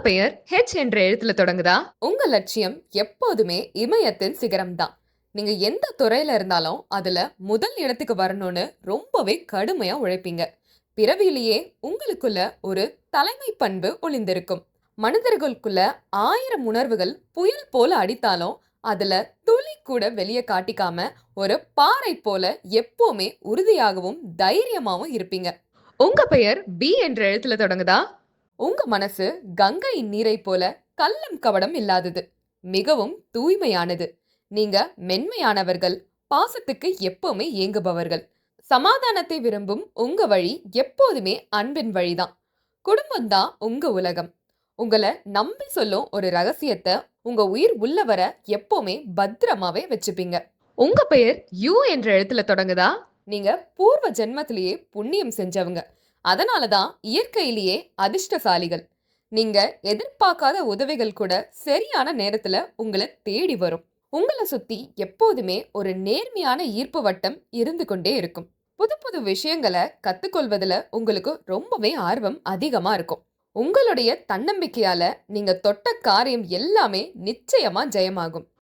பெயர் ஹெச் என்ற எழுத்துல தொடங்குதா? உங்க லட்சியம் எப்போதுமே இமயத்தின் சிகரம்தான். நீங்க எந்த துறையில இருந்தாலும் அதுல முதல் இடத்துக்கு வரணும்னு ரொம்பவே கடுமையா உழைப்பீங்க. பிறவியிலேயே உங்களுக்குள்ள ஒரு தலைமை பண்பு ஒளிந்திருக்கும். மனிதர்களுக்குள்ள ஆயிரம் உணர்வுகள் புயல் போல அடித்தாலும் அதுல துளி கூட வெளியே காட்டிக்காம ஒரு பாறை போல எப்பவுமே உறுதியாகவும் தைரியமாவும் இருப்பீங்க. உங்க பெயர் பி என்ற எழுத்துல தொடங்குதா? உங்க மனசு கங்கையின் நீரை போல கள்ளம் கவடம் இல்லாதது மிகவும் தூய்மையானது. நீங்க மென்மையானவர்கள் பாசத்துக்கு எப்பவுமே ஏங்குபவர்கள். சமாதானத்தை விரும்பும் உங்க வழி எப்போதுமே அன்பின் வழிதான். குடும்பம்தான் உங்க உலகம். உங்களை நம்பி சொல்லும் ஒரு ரகசியத்தை உங்க உயிர் உள்ளவரை எப்பவுமே பத்திரமாவே வச்சுப்பீங்க. உங்க பெயர் யூ என்ற எழுத்துல தொடங்குதா? நீங்க பூர்வ ஜென்மத்திலேயே புண்ணியம் செஞ்சவங்க. அதனால தான் இயற்கையிலேயே அதிர்ஷ்டசாலிகள். நீங்க எதிர்பார்க்காத உதவிகள் கூட சரியான நேரத்துல உங்களை தேடி வரும். உங்களை சுத்தி எப்போதுமே ஒரு நேர்மையான ஈர்ப்பு வட்டம் இருந்து கொண்டே இருக்கும். புது புது விஷயங்களை கத்துக்கொள்வதுல உங்களுக்கு ரொம்பவே ஆர்வம் அதிகமா இருக்கும். உங்களுடைய தன்னம்பிக்கையால நீங்க தொட்ட காரியம் எல்லாமே நிச்சயமா ஜெயமாகும்.